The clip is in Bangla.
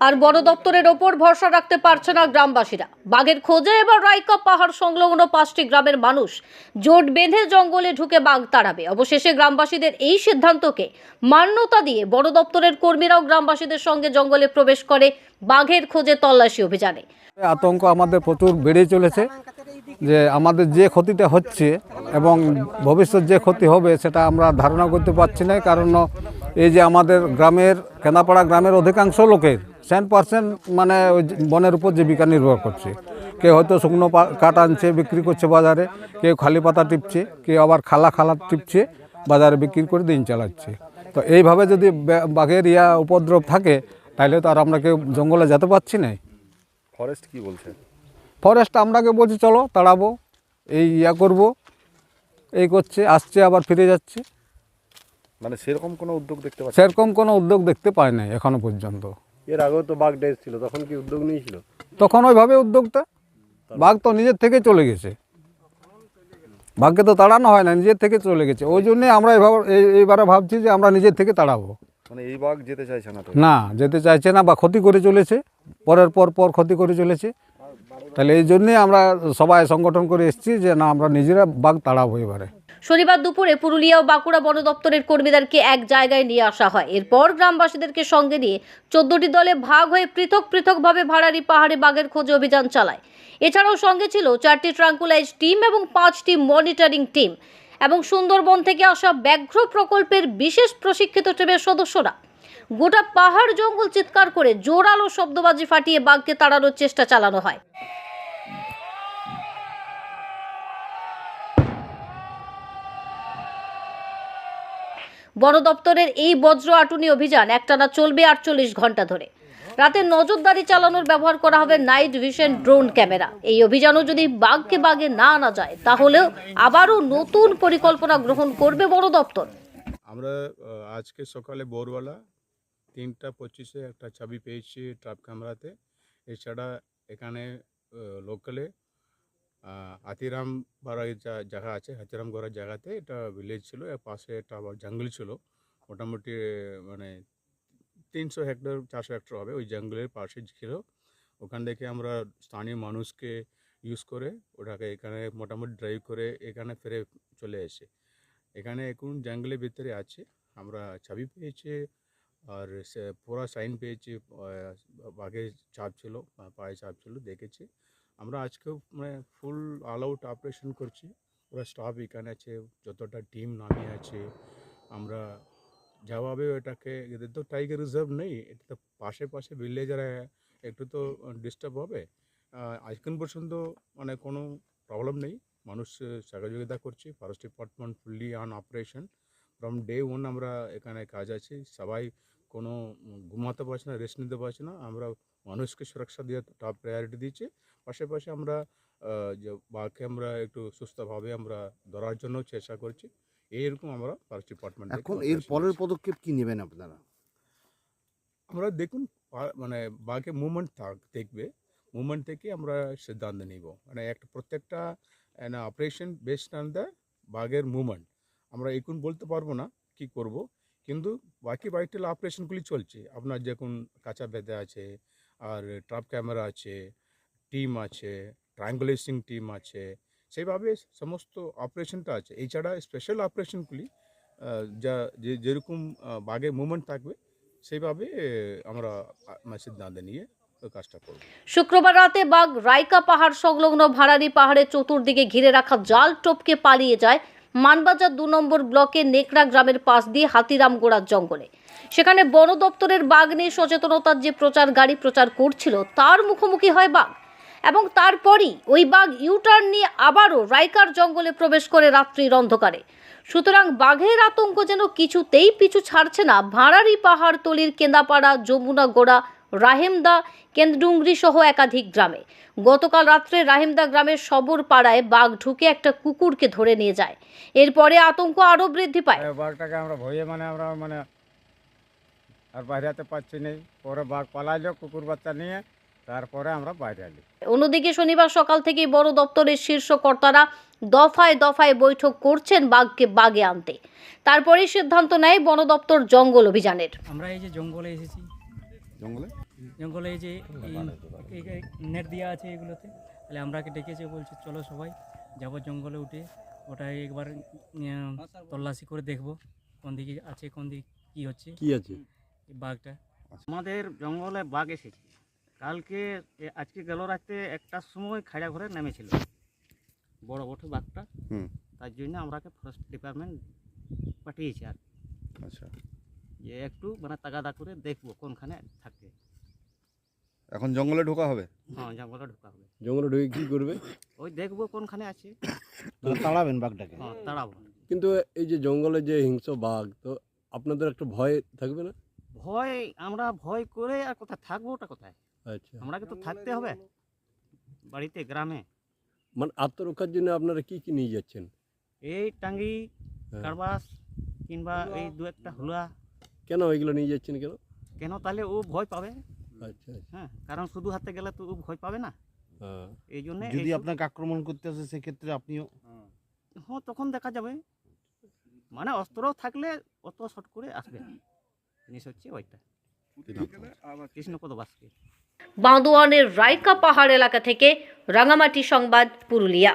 আর বন দপ্তরের ওপর ভরসা রাখতে পারছে না গ্রামবাসীরা। বাঘের খোঁজে এবার রাইকা পাহাড় সংলগ্ন পাঁচটি গ্রামের মানুষ জোট বেঁধে জঙ্গলে ঢুকে বাঘ তাড়াবে। অবশেষে গ্রামবাসীদের এই সিদ্ধান্তকে মান্যতা দিয়ে বন দপ্তরের কর্মীরাও গ্রামবাসীদের সঙ্গে জঙ্গলে প্রবেশ করে বাঘের খোঁজে তল্লাশি অভিযানে। আতঙ্ক আমাদের প্রচুর বেড়ে চলেছে যে আমাদের যে ক্ষতিটা হচ্ছে এবং ভবিষ্যৎ যে ক্ষতি হবে সেটা আমরা ধারণা করতে পারছি না, কারণ এই যে আমাদের গ্রামের কেনাপাড়া গ্রামের অধিকাংশ লোকের সেন পার্সেন্ট মানে ওই বনের উপর জীবিকা নির্ভর করছে। কেউ হয়তো শুকনো কাঠ আনছে বিক্রি করছে বাজারে কেউ খালি পাতা টিপছে কেউ আবার খালা খালা টিপছে বাজারে বিক্রি করে দিন চালাচ্ছে। তো এইভাবে যদি বাঘের ইয়া উপদ্রব থাকে তাহলে তো আর আমরা কেউ জঙ্গলে যেতে পারছি না। ফরেস্ট কি বলছে? ফরেস্ট আমরাকে বলছি চলো তাড়াবো এই ইয়া করব এই করছে আসছে আবার ফিরে যাচ্ছে। মানে সেরকম কোনো উদ্যোগ দেখতে পাচ্ছি সেরকম কোনো উদ্যোগ দেখতে পাই নাই এখনও পর্যন্ত। এর আগেও তো বাঘ ডেজ ছিল তখন কি উদ্যোগ নিয়েছিল? তখন ওইভাবে উদ্যোগটা বাঘ তো নিজের থেকে চলে গেছে। বাঘকে তো তাড়ানো হয় না নিজের থেকে চলে গেছে। ওই জন্যে আমরা এভাবে এই- এইবারে ভাবছি যে আমরা নিজের থেকে তাড়াবো। মানে এই বাঘ যেতে চাইছে না তো? না যেতে চাইছে না বা ক্ষতি করে চলেছে পরের পর পর ক্ষতি করে চলেছে। তাহলে এই জন্যে আমরা সবাই সংগঠন করে এসেছি যে না আমরা নিজেরা বাঘ তাড়াবো এবারে। শনিবার দুপুরে পুরুলিয়া ও বাঁকুড়া বন দপ্তরের কর্মীদেরকে এক জায়গায় নিয়ে আসা হয়। এরপর গ্রামবাসীদেরকে সঙ্গে নিয়ে চোদ্দটি দলে ভাগ হয়ে পৃথক পৃথকভাবে ভাড়ারি পাহাড়ে বাঘের খোঁজে অভিযান চালায়। এছাড়াও সঙ্গে ছিল চারটি ট্রাঙ্কুলাইজ টিম এবং পাঁচটি মনিটরিং টিম এবং সুন্দরবন থেকে আসা ব্যাঘ্র প্রকল্পের বিশেষ প্রশিক্ষিত টিমের সদস্যরা। গোটা পাহাড় জঙ্গল চিৎকার করে জোরালো শব্দবাজি ফাটিয়ে বাঘকে তাড়ানোর চেষ্টা চালানো হয়। বন দপ্তরের এই বজ্র আটুনি অভিযান একটানা চলবে আটচল্লিশ ঘণ্টা ধরে। রাতে নজরদারি চালানোর ব্যবহার করা হবে নাইট ভিশন ড্রোন ক্যামেরা। এই অভিযানও যদি বাঘকে বাঘে না আনা যায়, তাহলেও আবারও নতুন পরিকল্পনা গ্রহণ করবে বন দপ্তর আমরা আজকে সকালে ভোরবেলা তিনটা পঁচিশে একটা ছবি পেয়েছি ট্রাপ ক্যামেরাতে। এছাড়া এখানে লোকালে হাতিরাম বাড়ার জায়গা আছে, হাতিরাম গড়ার জায়গাতে। এটা ভিলেজ ছিল, এর পাশে একটা আবার জঙ্গল ছিল। মোটামুটি মানে তিনশো হেক্টর চারশো হেক্টর হবে। ওই জঙ্গলের পাশে ছিল। ওখান থেকে আমরা স্থানীয় মানুষকে ইউজ করে ওটাকে এখানে মোটামুটি ড্রাইভ করে এখানে ফিরে চলে এসে। এখানে এখন জঙ্গলের ভিতরে আছে। আমরা ছবি পেয়েছি আর পুরো সাইন পেয়েছি। বাঘের চাপ ছিল পায়ে চাপ ছিল, দেখেছি। আমরা আজকেও মানে ফুল অল আউট অপারেশন করছি। পুরো স্টাফ এখানে আছে যতটা টিম নামিয়ে আছে আমরা জবাবে এটাকে এদের তো টাইগার রিজার্ভ নেই এটা তো পাশে পাশে ভিলেজারা একটু তো ডিস্টার্ব হবে। আহ, আজকাল পর্যন্ত মানে কোনো প্রবলেম নেই। মানুষ সহযোগিতা করছে forest department fully on operation from day one আমরা এখানে কাজ আছি। সবাই কোনো ঘুমাতে পারছে না রেস্ট নিতে পারছে না। আমরা মানুষকে সুরক্ষা দিয়ে টপ প্রায়োরিটি দিচ্ছি পাশাপাশি আমরা যে বাঘকে আমরা একটু সুস্থভাবে আমরা ধরার জন্য চেষ্টা করছি। এইরকম আমরা ফরেস্ট ডিপার্টমেন্ট এখন এর পরের পদক্ষেপ কি নেবেন আপনারা? আমরা দেখুন মানে বাঘে মুভমেন্ট থাক দেখবে মুভমেন্ট থেকে আমরা সিদ্ধান্ত নিব। মানে একটা প্রত্যেকটা অপারেশন বেসড অন দ্য বাঘের মুভমেন্ট আমরা এখন বলতে পারব না কি করব কিন্তু বাকি ভাইটাল অপারেশনগুলি চলছে। আপনার যখন কাঁচা বেঁধে আছে আর ট্রাপ ক্যামেরা আছে টিম আছে ট্রায়াঙ্গুলেশন টিম আছে সেইভাবে সমস্ত অপারেশনটা আছে। এছাড়া স্পেশাল অপারেশনগুলি যা যে যেরকম বাঘের মুভমেন্ট থাকবে সেইভাবে আমরা আহ, সিদ্ধান্ত নিয়ে শুক্রবার রাতে বাঘ রাইকা পাহাড় সংলগ্ন ভাড়ারি পাহাড়ের চতুর্দিকে ঘিরে রাখা জাল টপকে পালিয়ে যায় মানবাজার দু নম্বর ব্লকের নেকড়া গ্রামের পাশ দিয়ে হাতিরামগোড়ার জঙ্গলে। সেখানে বন দপ্তরের বাঘ নিয়ে সচেতনতার যে প্রচার গাড়ি প্রচার করছিল তার মুখোমুখি হয় বাঘ। এবং তারপরই ওই বাঘ ইউটার্ন নিয়ে আবারও রাইকার জঙ্গলে প্রবেশ করে রাত্রির অন্ধকারে। সুতরাং বাঘের আতঙ্ক যেন কিছুতেই পিছু ছাড়ছে না, ভাড়ারি পাহাড়তলির কেন্দাপাড়া, যমুনা গোড়া, রাহেমদা কেন্দ্রডুংরি সহ একাধিক গ্রামে। গতকাল রাত্রে রাহেমদা গ্রামের সবর পাড়ায় বাঘ ঢুকে একটা কুকুরকে ধরে নিয়ে যায়। এরপরে আতঙ্ক আরও বৃদ্ধি পায়। বাঘটাকে আমরা ভয়ে মানে আমরা মানে আর বাইরে যেতে পারছি না পরে বাঘ পালাইলো কুকুর বাচ্চা নিয়ে। তারপরে আমরা বাইরে এলি অন্যদিকে শনিবার সকাল থেকেই বড় দপ্তরের শীর্ষ কর্তারা দফায় দফায় বৈঠক করছেন বাঘকে বাগে আনতে। তারপরেই সিদ্ধান্ত নেয় বন দপ্তর জঙ্গল অভিযানের। আমরা এই যে জঙ্গলে এসেছি। জঙ্গলে? জঙ্গলে এই যে নেট দেওয়া আছে এগুলোতে। তাহলে আমরাকে ডেকেছে বলছে চলো সবাই যাব জঙ্গলে উঠে। ওটা একবার তল্লাশি করে দেখব কোন দিকে আছে কোন দিকে কী হচ্ছে। কি আছে? বাঘটা। আমাদের জঙ্গলে বাঘ এসেছে। কালকে আজকে গেল রাতে একটার সময় খাড়া ঘরে নেমেছিল। বড় বড় বাঘটা। তার জন্য আমরাকে ফরেস্ট ডিপার্টমেন্ট পাঠিয়েছে আর। আচ্ছা। যে একটু মানে তাগাদা করে দেখব কোনখানে থাকে। এখন জঙ্গলে ঢোকা হবে? হ্যাঁ জঙ্গলে ঢোকা হবে। জঙ্গলে ঢুকে কি করবে? ওই দেখব কোনখানে আছে। মানে তাড়াবেন বাঘটাকে। হ্যাঁ তাড়াবো। কিন্তু এই যে জঙ্গলে যে হিংস্র বাঘ তো আপনাদের একটা ভয় থাকবে না? ভয় আমরা ভয় করে আর কোথায় থাকব ওটা কোথায়? আচ্ছা। আমরাকে তো থাকতে হবে। বাড়িতে গ্রামে। মানে আত্মরক্ষার জন্য আপনারা কি কি নিয়ে যাচ্ছেন? এই টাঙ্গি হ্যাঁ। কারবাস কিংবা এই দু একটা হুলা কেন এগুলো নিয়ে যাচ্ছেন কেন? কেন তাহলে ও ভয় পাবে। আচ্ছা আচ্ছা। হ্যাঁ কারণ শুধু হাতে গেলে তো ও ভয় পাবে না। হ্যাঁ। এই জন্য যদি আপনাকে আক্রমণ করতে আসে সেক্ষেত্রে আপনিও হ্যাঁ তখন দেখা যাবে। মানে অস্ত্র থাকলে অত শট করে আসবে না। জিনিস হচ্ছে ওইটা কৃষ্ণপদ বাসকে বাঁদোয়ানের রাইকা পাহাড় এলাকা থেকে রাঙামাটি সংবাদ পুরুলিয়া।